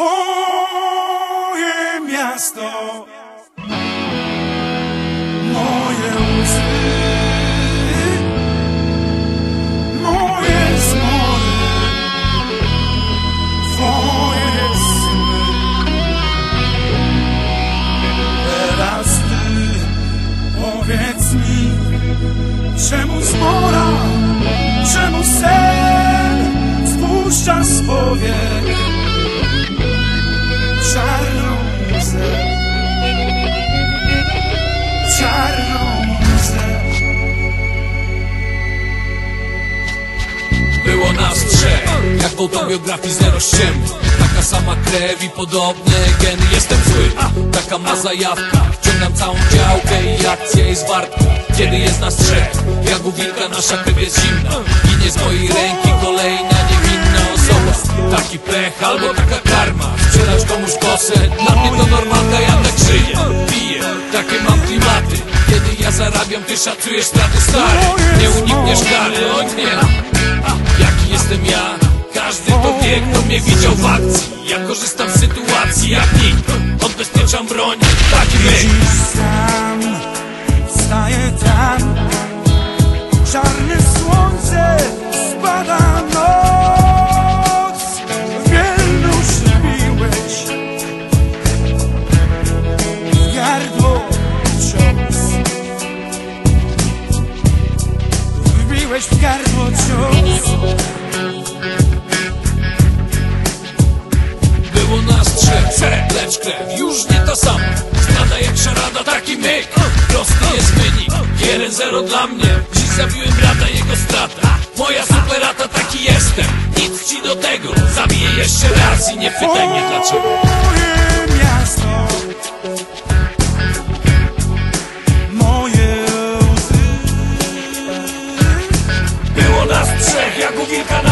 Twoje miasto, moje łzy, moje zmory, Twoje sny. Teraz Ty powiedz mi, czemu zmora, czemu sen spuszcza swoje czarną łzę. Było nas trzech, jak w autobiografii zero ściemy Taka sama krew i podobne geny Jestem zły, taka ma zajawka. Wciągam całą działkę i akcja jest warta. Kiedy jest nas trzech, jak u wilka nasza krew jest zimna. Ginie z mojej ręki kolejna niewinna osoba. Taki pech albo taka karma. Sprzedać komuś kosę, dla mnie to normalka, ja tak żyję mam klimaty. Kiedy ja zarabiam, ty szacujesz straty stare Nie unikniesz kary, o nie. Jaki jestem ja? Każdy to wie, kto mnie widział w akcji. Ja korzystam z sytuacji jak nikt miesiąc Było nas trzech, lecz krew już nie ta sama. Znana jak szarada, taki myk Prosty jest wynik, 1-0 dla mnie. Dziś zabiłem brata, jego strata. Moja superata, taki jestem. Nic ci do tego, zabiję jeszcze raz I nie pytaj mnie dlaczego. Moje miasto. μου βγήκαν